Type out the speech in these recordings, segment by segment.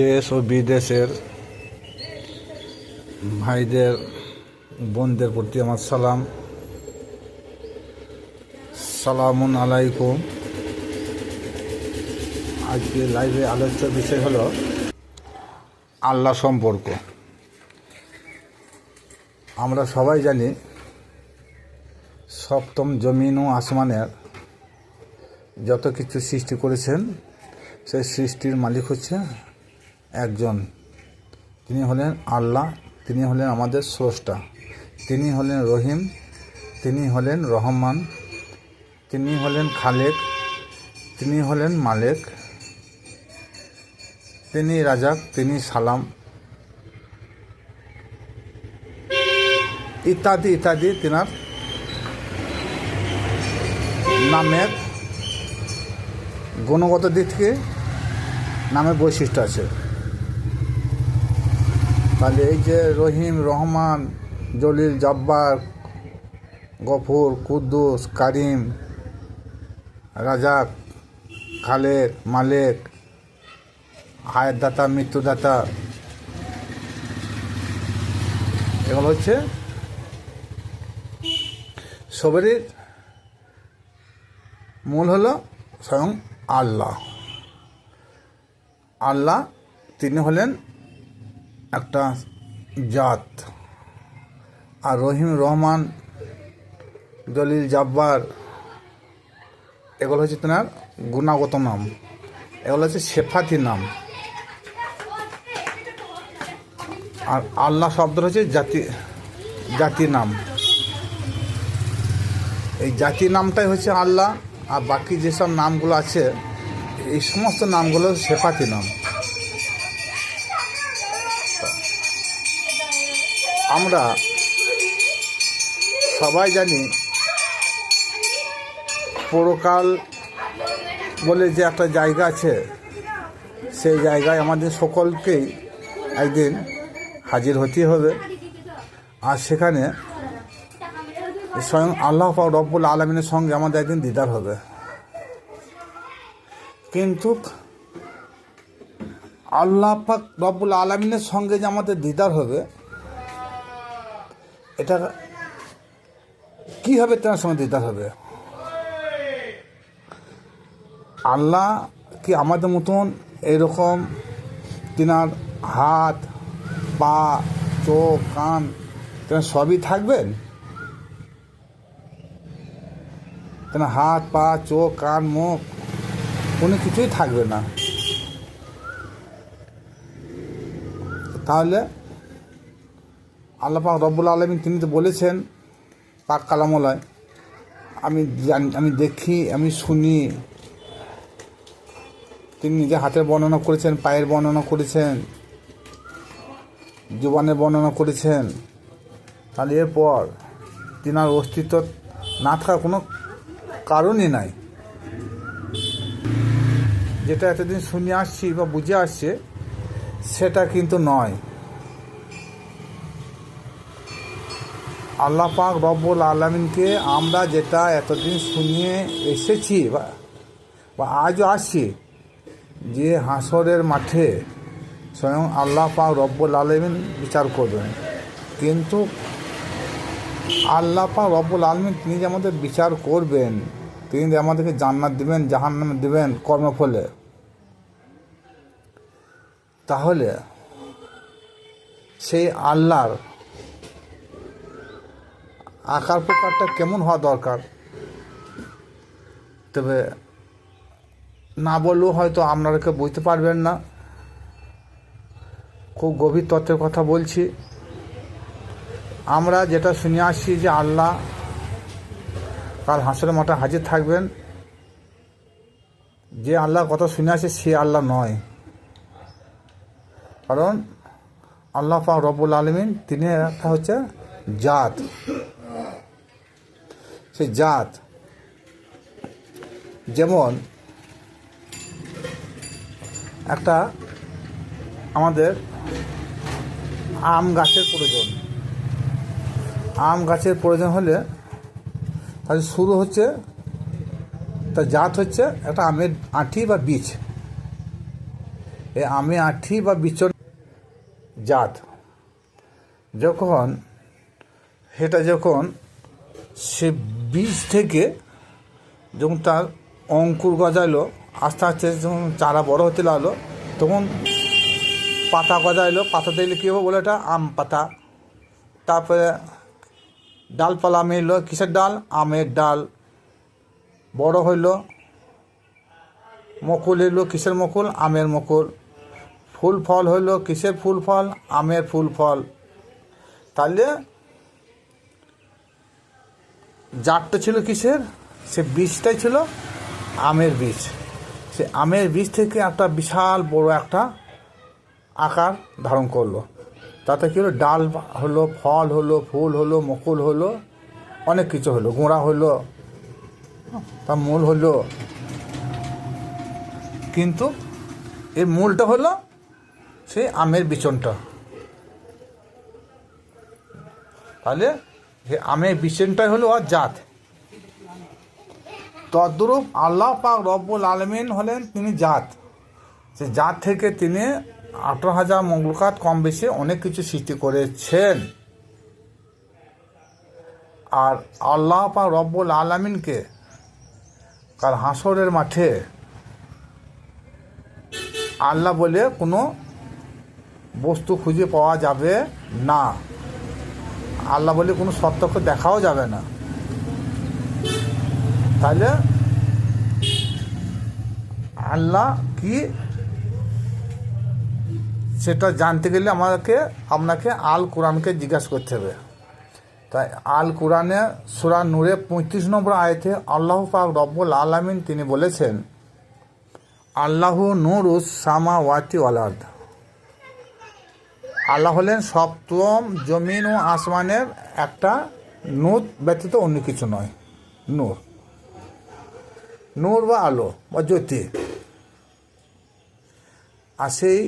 দেশ ও বিদেশের ভাইদের, বোনদের প্রতি আমার সালাম। সালামুন আলাইকুম। আজকে লাইভে আলোচ্য বিষয় হলো আল্লাহ সম্পর্ক। আমরা সবাই জানি সপ্তম জমিন ও আসমানের যত কিছু সৃষ্টি করেছেন, সেই সৃষ্টির মালিক হচ্ছে একজন। তিনি হলেন আল্লাহ, তিনি হলেন আমাদের স্রষ্টা, তিনি হলেন রহিম, তিনি হলেন রহমান, তিনি হলেন খালেক, তিনি হলেন মালেক, তিনি রাজাক, তিনি সালাম। ইত্যাদি ইত্যাদি তিনার নামের গুণগত দিক থেকে নামের বৈশিষ্ট্য আছে। তাহলে এই যে রহিম, রহমান, জলিল, জব্বার, গফুর, কুদ্দুস, কারিম, রাজাক খালেক মালেক, হায়াতদাতা, মৃত্যুদাতা, এগুলো হচ্ছে সবেরই মূল হলো স্বয়ং আল্লাহ। আল্লাহ তিনি হলেন একটা জাত। আর রহিম রহমান দলিল জাব্বার, এগুলো হচ্ছে তেনার গুণাগত নাম। এগুলো হচ্ছে শেফাতি নাম। আর আল্লাহ শব্দটা হচ্ছে জাতি জাতি নাম। এই জাতি নামটাই হচ্ছে আল্লাহ, আর বাকি যেসব নামগুলো আছে, এই সমস্ত নামগুলো শেফাতি নাম। আমরা সবাই জানি পরকাল বলে যে একটা জায়গা আছে, সেই জায়গায় আমাদের সকলকেই একদিন হাজির হতে হবে। আর সেখানে স্বয়ং আল্লাহ রব্বুল আলমিনের সঙ্গে আমাদের একদিন দিদার হবে। কিন্তু আল্লাহ পাক রব্বুল আলমিনের সঙ্গে যে আমাদের দিদার হবে এটা কীভাবে সঙ্গে দিদার হবে? আল্লাহ কি আমাদের মতন এরকম তিনার হাত, পা, চোখ, কান, তেনার সবই থাকবেন? তেনার হাত, পা, চোখ, কান, মুখ, কোনো কিছুই থাকবে না। তাহলে আল্লাহ পাক রব্বুল আলমিন তিনি তো বলেছেন, পাক কালামলায় আমি জানি, আমি দেখি, আমি শুনি। তিনি নিজে হাতের বর্ণনা করেছেন, পায়ের বর্ণনা করেছেন, জুবানের বর্ণনা করেছেন। তাহলে এরপর তিনার অস্তিত্ব না থাকার কোনো কারণই নাই। যেটা এতদিন শুনে আসছি বা বুঝে আসছে, সেটা কিন্তু নয়। আল্লাহ পাক রব্বুল আলমিনকে আমরা যেটা এতদিন শুনিয়ে এসেছি বা আজও আসছি যে হাসরের মাঠে স্বয়ং আল্লাহ পাক রব্বুল আলমিন বিচার করবেন। কিন্তু আল্লাহ পাক রব্বুল আলমিন তিনি যে আমাদের বিচার করবেন, তিনি যে আমাদেরকে জান্নাত দিবেন, জাহান্নাম দিবেন কর্মফলে, তাহলে সেই আল্লাহর আকার প্রকারটা কেমন হওয়া দরকার? তবে না বললেও হয়তো আপনারা কেউ বুঝতে পারবেন না। খুব গভীর তত্ত্বের কথা বলছি। আমরা যেটা শুনে আসছি যে আল্লাহ কাল হাসরের মাঠে হাজির থাকবেন। যে আল্লাহর কথা শুনে আসছে সে আল্লাহ নয়। কারণ আল্লাহ পাক রব্বুল আলমিন তিনি একটা হচ্ছে জাত। সেই জাত। যেমন একটা আমাদের আম গাছের প্রয়োজন। আম গাছের প্রয়োজন হলে তাহলে শুরু হচ্ছে, তার জাত হচ্ছে একটা আমের আঁটি বা বীজ। এই আমি আঠি বা বিচন জাত। যখন, সেটা যখন সে বীজ থেকে যখন তার অঙ্কুর গজাইলো, আস্তে আস্তে যখন চারা বড় হতে লাগল, তখন পাতা গজাইলো। পাতা দিলে কী হবে বলে এটা? আম পাতা। তারপরে ডালপালা মেলো কিসের ডাল? আমের ডাল। বড় হইল। মকুল এলো। কিসের মকুল? আমের মকুল। ফুল ফল হইল। কিসের ফুল ফল? আমের ফুল ফল। তাহলে জাতটা ছিল কিসের? সে বীজটাই ছিল আমের বীজ। সে আমের বীজ থেকে একটা বিশাল বড় একটা আকার ধারণ করল। তাতে কী হলো? ডাল হলো, ফল হলো, ফুল হলো, মকুল হলো, অনেক কিছু হলো। গোড়া হলো, তার মূল হলো। কিন্তু এর মূলটা হলো সেই আমের বিচনটা। তাহলে সে আমের বিচনটাই হলো আর জাত। তদ্রূপ আল্লাহ পাক রব্বুল আলমিন হলেন তিনি জাত। সে জাত থেকে তিনি আঠারো হাজার মঙ্গলকাত কম বেশি অনেক কিছু সৃষ্টি করেছেন। আর আল্লাহ পাক রব্বুল আলমিনকে কাল হাসরের মাঠে আল্লাহ বলে কোনো বস্তু খুঁজে পাওয়া যাবে না। আল্লাহ বলে কোনো সত্যকে দেখাও যাবে না। তাহলে আল্লাহ কি সেটা জানতে গেলে আমাকে, আপনাকে আল কোরআনকে জিজ্ঞাসা করতে হবে। তাই আল কোরআনে সুরা নূরে পঁয়ত্রিশ নম্বর আয়তে আল্লাহ পাক রব্বুল আলামিন তিনি বলেছেন, আল্লাহ নূর সামা ওয়াতি ওয়ালাদ আল্লাহ হলেন সপ্তম জমিন ও আসমানের একটা নূর, ব্যতীত অন্য কিছু নয়। নূর। নূর বা আলো বা জ্যোতি। আর সেই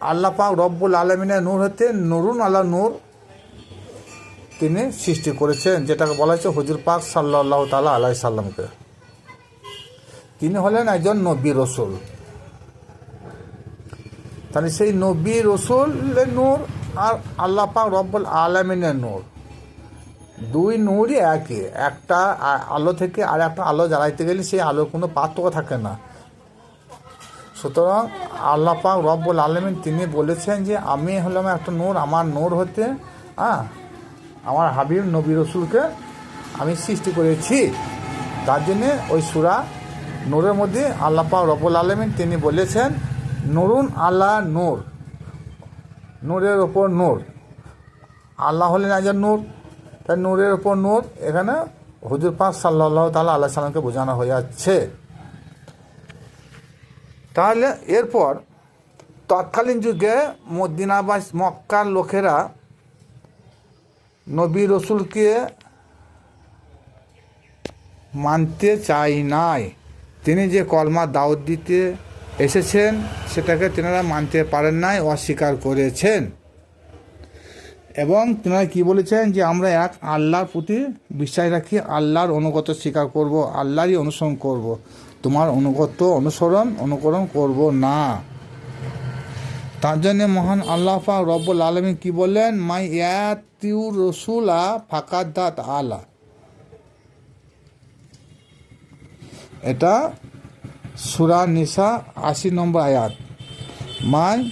আল্লাহ পাক রব্বুল আলমিনের নূর হতে নুরুন আল্লাহ নূর তিনি সৃষ্টি করেছেন, যেটাকে বলা হয়েছে হুজুর পাক সাল্লাহ তালা আলাই সাল্লামকে। তিনি হলেন একজন নবী রসুল। তাহলে সেই নবী রসুলের নূর আর আল্লাহ পাক রব্বুল আলমিনের নূর। দুই নূরই একই একটা আলো থেকে আর একটা আলো জ্বালাইতে গেলে সেই আলোর কোনো পার্থক্য থাকে না। সুতরাং আল্লাহ পাক রব্বুল আলমিন তিনি বলেছেন যে, আমি হলাম একটা নূর, আমার নূর হতে হ্যাঁ আমার হাবিব নবী রসুলকে আমি সৃষ্টি করেছি। তার জন্যে ওই সুরা নূরের মধ্যে আল্লাহ পাক রব্বুল আলমিন তিনি বলেছেন নুরুন আল্লাহ নূর। নূরের ওপর নূর। আল্লাহ হলেন একজন নূর। তাই নূরের ওপর নূর এখানে হুজুর পাক সাল্লাহ তাল্লাহ আল্লাহ সাল্লামকে বোঝানো হয়ে যাচ্ছে। তাহলে এরপর তৎকালীন যুগে মদিনা বা মক্কার লোকেরা নবী রসুলকে মানতে চাই নাই। তিনি যে কলমা দাউদ দিতে এসেছেন, সেটাকে তেনারা মানতে পারেন নাই, অস্বীকার করেছেন। এবং তেনারা কি বলেছেন যে, আমরা এক আল্লাহর প্রতি বিশ্বাস রাখি, আল্লাহর অনুগত স্বীকার করব, আল্লাহরই অনুসরণ করব। তোমার অনুগত অনুসরণ, অনুকরণ করব না। তার জন্য মহান আল্লাহ রব্বুল আলমী কি বললেন? মাই ইয়াতিউ রসুলা ফাকাদাত আলা। এটা সুরা নিসা আশি নম্বর আয়াত। মাই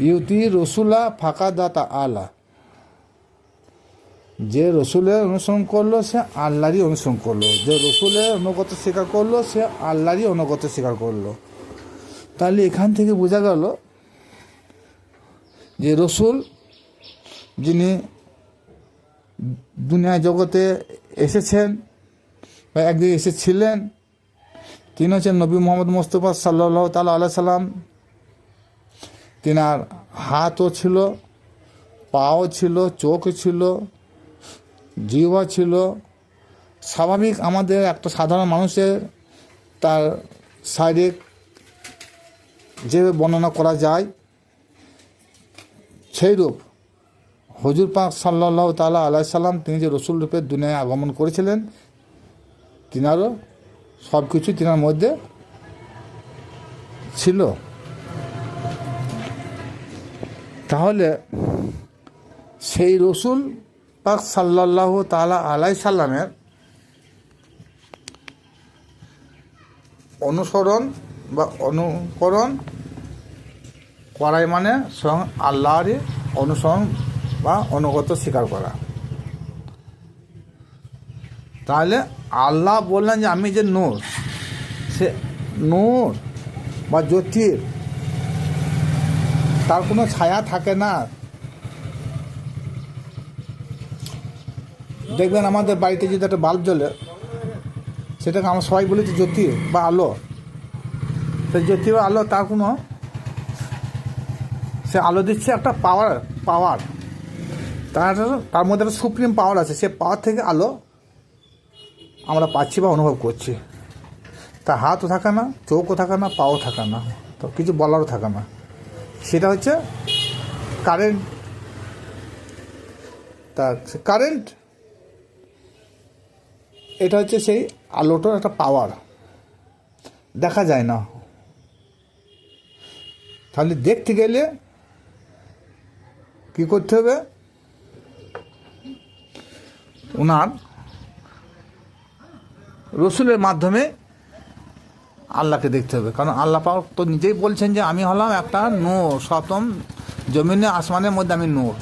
ইউতি রসুলা ফাঁকা দাতা আলা। যে রসুলের অনুসরণ করল, সে আল্লাহরই অনুসরণ করল। যে রসুলের অনুগত স্বীকার করল, সে আল্লাহরই অনুগত স্বীকার করল। তাহলে এখান থেকে বোঝা গেল যে রসুল যিনি দুনিয়া জগতে এসেছেন বা একদিন এসেছিলেন তিনি হচ্ছেন নবী মোহাম্মদ মোস্তফা সাল্লাহ তালা আল্লাহ সাল্লাম। তিনার হাতও ছিল, পাও ছিল, চোখ ছিল, জিহ্বা ছিল। স্বাভাবিক আমাদের একটা সাধারণ মানুষের তার শারীরিক যে বর্ণনা করা যায় সেই রূপ হজুর পাক সাল্লাহ তালা আলাহ সাল্লাম তিনি যে রসুল রূপে দুনিয়ায় আগমন করেছিলেন, তিনারও সব কিছু তিনার মধ্যে ছিল। তাহলে সেই রসুল পাক সাল্লাহ তালা আলাই সাল্লামের অনুসরণ বা অনুকরণ করাই মানে স্বয়ং আল্লাহরই অনুসরণ বা অনুগত স্বীকার করা। তাহলে আল্লাহ বললেন যে আমি যে নূর, সে নূর বা জ্যোতির, তার কোনো ছায়া থাকে না। দেখবেন আমাদের বাড়িতে যদি একটা বাল্ব জ্বলে, সেটাকে আমরা সবাই বলি জ্যোতি বা আলো। সেই জ্যোতি বা আলো, তার কোনো, সে আলো দিচ্ছে একটা পাওয়ার পাওয়ার তার তার মধ্যে একটা সুপ্রিম পাওয়ার আছে। সে পাওয়ার থেকে আলো আমরা পাচ্ছি বা অনুভব করছি। তা হাতও থাকে না, চোখও থাকে না, পাও থাকে না। তো কিছু বলারও থাকে না। সেটা হচ্ছে কারেন্ট তা কারেন্ট এটা হচ্ছে সেই আলোটার একটা পাওয়ার দেখা যায় না। তাহলে দেখতে গেলে কি করতে হবে? ওনার রসুলের মাধ্যমে আল্লাহকে দেখতে হবে। কারণ আল্লাহ পাক তো নিজেই বলছেন যে আমি হলাম একটা নূর, সপ্তম জমিনে, আসমানের মধ্যে আমি নূর।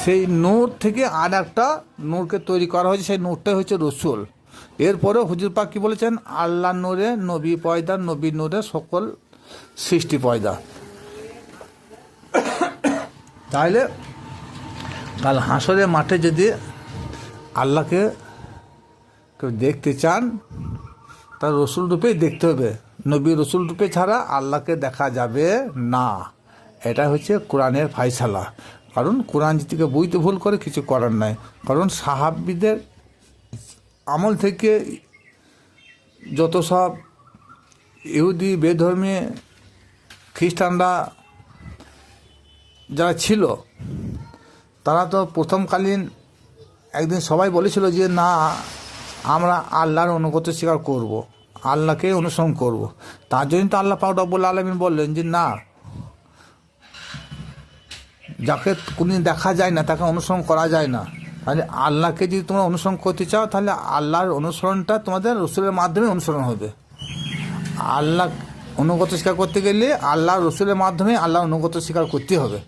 সেই নূর থেকে আর একটা নূরকে তৈরি করা হয়েছে, সেই নূরটাই হচ্ছে রসুল। এরপরে হুজুর পাক কি বলেছেন? আল্লাহ নূরে নবী পয়দা, নবী নূরে সকল সৃষ্টি পয়দা। তাহলে কাল হাসরের মাঠে যদি আল্লাহকে কেউ দেখতে চান, তার রসুল রূপেই দেখতে হবে। নবী রসুল রূপে ছাড়া আল্লাহকে দেখা যাবে না। এটা হচ্ছে কোরআনের ফাইসালা কারণ কোরআন যদি বইতে ভুল করে কিছু করার নাই। কারণ সাহাবিদের আমল থেকে যত সব ইহুদি, বেধর্মী, খ্রিস্টানরা যারা ছিল, তারা তো প্রথমকালীন একদিন সবাই বলেছিল যে, না আমরা আল্লাহর অনুগত স্বীকার করব। আল্লাহকে অনুসরণ করব। তার জন্য তো আল্লাহ পাক রব্বুল আলমিন বললেন যে, না, যাকে কোনদিন দেখা যায় না, তাকে অনুসরণ করা যায় না তাহলে আল্লাহকে যদি তোমরা অনুসরণ করতে চাও, তাহলে আল্লাহর অনুসরণটা তোমাদের রসুলের মাধ্যমে অনুসরণ হবে আল্লাহ অনুগত স্বীকার করতে গেলে আল্লাহ রসুলের মাধ্যমে আল্লাহ অনুগত স্বীকার করতে হবে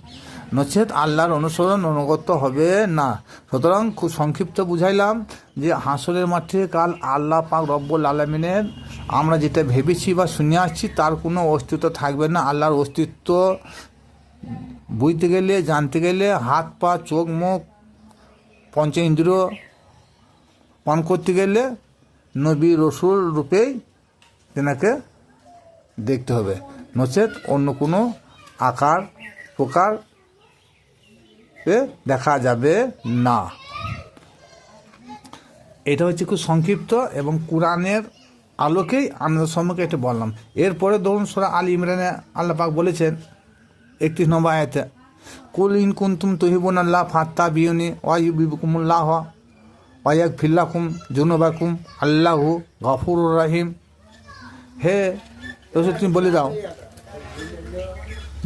নচেত আল্লাহর অনুসরণ অনুগত হবে না। সুতরাং খুব সংক্ষিপ্ত বুঝাইলাম যে হাসরের মাঠে কাল আল্লাহ পাক রব্বুল আলমিনের আমরা যেটা ভেবেছি বা শুনে আসছি, তার কোনো অস্তিত্ব থাকবে না। আল্লাহর অস্তিত্ব বুঝতে গেলে, জানতে গেলে হাত, পা, চোখ, মুখ, পঞ্চ ইন্দ্রিয় পান করতে গেলে নবী রসুল রূপেই তেনাকে দেখতে হবে। নচেত অন্য কোনো আকার, প্রকার দেখা যাবে না। এটা হচ্ছে খুব সংক্ষিপ্ত এবং কোরআনের আলোকেই আমাদের সম্মুখে এটা বললাম। এরপরে ধরুন সোরা আল ইমরানে আল্লাহ পাক বলেছেন, একত্রিশ নম্বর আয়াতে, কুল ইন কুন্তুম তহিবুন আল্লাহ ফাত্তা বিউনি ওয়াইবিকুমুল্লাহ ওয়াইয়াক ফিল্লাকুম জুনুবাকুম আল্লাহু গফুর রাহিম। হে তুমি বলে দাও।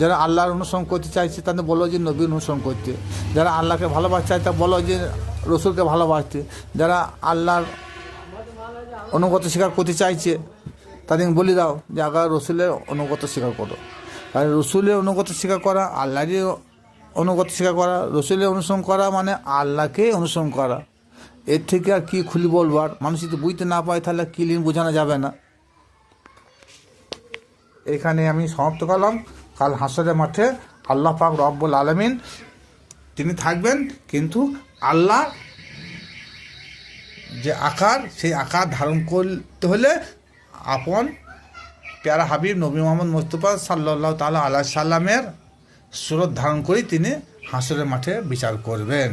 যারা আল্লাহর অনুসরণ করতে চাইছে, তাদের বলো যে নবীর অনুসরণ করতে। যারা আল্লাহকে ভালোবাসতে চায় তা বলো যে রসুলকে ভালোবাসতে। যারা আল্লাহর অনুগত স্বীকার করতে চাইছে, তাদের বলে দাও যে, আগার রসুলের অনুগত স্বীকার করো। আর রসুলের অনুগত স্বীকার করা, আল্লাহরই অনুগত স্বীকার করা, রসুলের অনুসরণ করা মানে আল্লাহকে অনুসরণ করা। এর থেকে আর কী খুলি বলবার মানুষ যদি বুঝতে না পায়, তাহলে কিলিন বোঝানো যাবে না। এখানে আমি সমাপ্ত করলাম। কাল হাসরের মাঠে আল্লাহ পাক রব্বুল আলমিন তিনি থাকবেন, কিন্তু আল্লাহ যে আকার, সেই আকার ধারণ করতে হলে আপন প্যারা হাবিব নবী মোহাম্মদ মোস্তফা সাল্লাহ তালা আল্লাহ সাল্লামের সুরত ধারণ করেই তিনি হাসরের মাঠে বিচার করবেন।